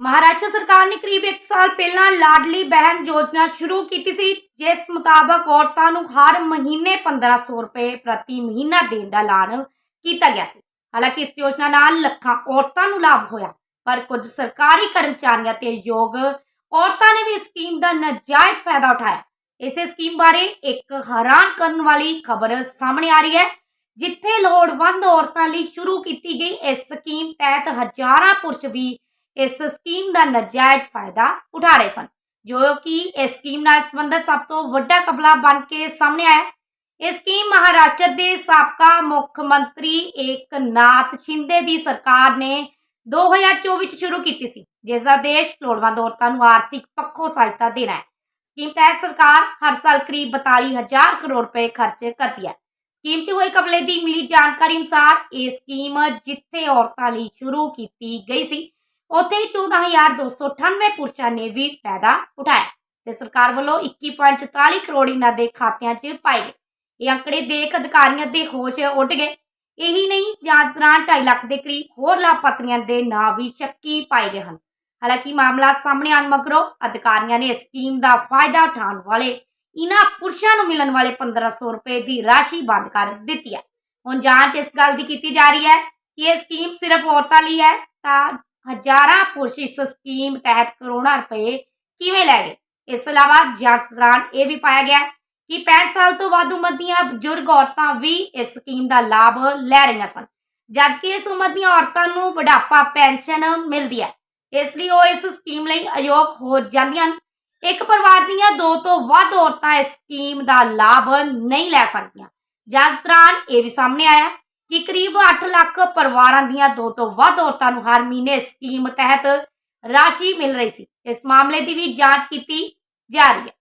ਮਹਾਰਾਸ਼ਟਰ ਸਰਕਾਰ ਨੇ ਕਰੀਬ 1 ਸਾਲ ਪਹਿਲਾਂ ਲਾਡਲੀ ਬਹਿਨ ਯੋਜਨਾ ਸ਼ੁਰੂ ਕੀਤੀ ਸੀ, ਜਿਸ ਮੁਤਾਬਕ ਔਰਤਾਂ ਨੂੰ ਹਰ ਮਹੀਨੇ 1500 ਰੁਪਏ ਪ੍ਰਤੀ ਮਹੀਨਾ ਦੇਣ ਦਾ ਐਲਾਨ ਕੀਤਾ ਗਿਆ ਸੀ। ਹਾਲਾਂਕਿ ਇਸ ਯੋਜਨਾ ਨਾਲ ਲੱਖਾਂ ਔਰਤਾਂ ਨੂੰ ਲਾਭ ਹੋਇਆ, ਪਰ ਕੁਝ ਸਰਕਾਰੀ ਕਰਮਚਾਰੀਆਂ ਤੇ ਯੋਗ ਔਰਤਾਂ ਨੇ ਵੀ ਇਸ ਸਕੀਮ ਦਾ ਨਾਜਾਇਜ਼ ਫਾਇਦਾ ਉਠਾਇਆ। ਇਸੇ ਸਕੀਮ ਬਾਰੇ ਇੱਕ ਹੈਰਾਨ ਕਰਨ ਵਾਲੀ ਖਬਰ ਸਾਹਮਣੇ ਆ ਰਹੀ ਹੈ, ਜਿੱਥੇ ਲੋੜਵੰਦ ਔਰਤਾਂ ਲਈ ਸ਼ੁਰੂ ਕੀਤੀ ਗਈ ਇਸ ਸਕੀਮ ਤਹਿਤ ਹਜ਼ਾਰਾਂ ਪੁਰਸ਼ ਵੀ ਇਸ ਸਕੀਮ ਦਾ ਨਾਜਾਇਜ਼ ਫਾਇਦਾ ਉਠਾ ਰਹੇ ਸਨ, ਜੋ ਕਿ ਇਸ ਸਕੀਮ ਨਾਲ ਸੰਬੰਧਿਤ ਸਭ ਤੋਂ ਵੱਡਾ ਕਬਲਾ ਬਣ ਕੇ ਸਾਹਮਣੇ ਆਇਆ। ਇਹ ਸਕੀਮ ਮਹਾਰਾਸ਼ਟਰ ਦੇ ਸਾਬਕਾ ਮੁੱਖ ਮੰਤਰੀ ਏਕਨਾਥ ਸ਼ਿੰਦੇ ਦੀ ਸਰਕਾਰ ਨੇ 2024 ਵਿੱਚ ਸ਼ੁਰੂ ਕੀਤੀ ਸੀ, ਜਿਸ ਦਾ ਦੇਸ਼ ਲੋੜਵੰਦ ਔਰਤਾਂ ਨੂੰ ਆਰਥਿਕ ਪੱਖੋਂ ਸਹਾਇਤਾ ਦੇਣਾ ਹੈ। ਸਕੀਮ ਤਹਿਤ ਸਰਕਾਰ ਹਰ ਸਾਲ ਕਰੀਬ 42000 ਕਰੋੜ ਰੁਪਏ ਖਰਚ ਕਰਦੀ ਹੈ। ਸਕੀਮ 'ਚ ਹੋਏ ਕਬਲੇ ਦੀ ਮਿਲੀ ਜਾਣਕਾਰੀ ਅਨੁਸਾਰ ਇਹ ਸਕੀਮ ਜਿੱਥੇ ਔਰਤਾਂ ਲਈ ਸ਼ੁਰੂ ਕੀਤੀ ਗਈ ਸੀ ਉੱਥੇ ਹੀ 14298 ਪੁਰਸ਼ਾਂ ਨੇ ਵੀ ਫਾਇਦਾ ਉਠਾਇਆ ਤੇ ਸਰਕਾਰ ਵੱਲੋਂ 21.44 ਕਰੋੜ ਇਹਨਾਂ ਦੇ ਖਾਤਿਆਂ 'ਚ ਪਾਏ ਗਏ। ਇਹ ਅੰਕੜੇ ਦੇਖ ਅਧਿਕਾਰੀਆਂ ਦੇ ਹੋਸ਼ ਉੱਡ ਗਏ। ਇਹੀ ਨਹੀਂ, ਜਾਂਚ ਦੌਰਾਨ 2.5 ਲੱਖ ਦੇ ਕਰੀਬ ਹੋਰ ਲਾਭਪਾਤਰੀਆਂ ਦੇ ਨਾਂ ਵੀ ਸ਼ੱਕੀ ਪਾਏ ਗਏ ਹਨ। ਹਾਲਾਂਕਿ ਮਾਮਲਾ ਸਾਹਮਣੇ ਆਉਣ ਮਗਰੋਂ ਅਧਿਕਾਰੀਆਂ ਨੇ ਇਸ ਸਕੀਮ ਦਾ ਫਾਇਦਾ ਉਠਾਉਣ ਵਾਲੇ ਇਹਨਾਂ ਪੁਰਸ਼ਾਂ ਨੂੰ ਮਿਲਣ ਵਾਲੇ 1500 ਰੁਪਏ ਦੀ ਰਾਸ਼ੀ ਬੰਦ ਕਰ ਦਿੱਤੀ ਹੈ। ਹੁਣ ਜਾਂਚ ਇਸ ਗੱਲ ਦੀ ਕੀਤੀ ਜਾ ਰਹੀ ਹੈ ਕਿ ਇਹ ਸਕੀਮ ਸਿਰਫ ਔਰਤਾਂ ਲਈ ਹੈ ਤਾਂ ਹਜ਼ਾਰਾਂ ਪੁਰਸ਼ ਇਸ ਸਕੀਮ ਤਹਿਤ ਕਰੋੜਾਂ ਰੁਪਏ ਕਿਵੇਂ ਲੈ ਗਏ? ਇਸ ਤੋਂ ਇਲਾਵਾ ਜਾਂਚ ਦੌਰਾਨ ਇਹ ਵੀ ਪਾਇਆ ਗਿਆ ਕਿ 65 ਸਾਲ ਤੋਂ ਵੱਧ ਉਮਰ ਦੀਆਂ ਬਜ਼ੁਰਗ ਔਰਤਾਂ ਵੀ ਇਸ ਸਕੀਮ ਦਾ ਲਾਭ ਲੈ ਰਹੀਆਂ ਸਨ, ਜਦਕਿ ਇਸ ਉਮਰ ਦੀਆਂ ਔਰਤਾਂ ਨੂੰ ਬੁਢਾਪਾ ਪੈਨਸ਼ਨ ਮਿਲਦੀ ਹੈ। ਇਸ ਲਈ ਉਹ ਇਸ ਸਕੀਮ ਲਈ ਅਯੋਗ ਹੋ ਜਾਂਦੀਆਂ ਹਨ। ਇੱਕ ਪਰਿਵਾਰ ਦੀਆਂ ਦੋ ਤੋਂ ਵੱਧ ਔਰਤਾਂ ਇਸ ਸਕੀਮ ਦਾ ਲਾਭ ਨਹੀਂ ਲੈ ਸਕਦੀਆਂ। ਜਾਂਚ ਦੌਰਾਨ ਇਹ ਵੀ ਸਾਹਮਣੇ ਆਇਆ ਕਿ ਕਰੀਬ 8 ਲੱਖ ਪਰਿਵਾਰਾਂ ਦੀਆਂ ਦੋ ਤੋਂ ਵੱਧ ਔਰਤਾਂ ਨੂੰ ਹਰ ਮਹੀਨੇ ਸਕੀਮ ਤਹਿਤ ਰਾਸ਼ੀ ਮਿਲ ਰਹੀ ਸੀ। ਇਸ ਮਾਮਲੇ ਦੀ ਵੀ ਜਾਂਚ ਕੀਤੀ ਜਾ ਰਹੀ ਹੈ।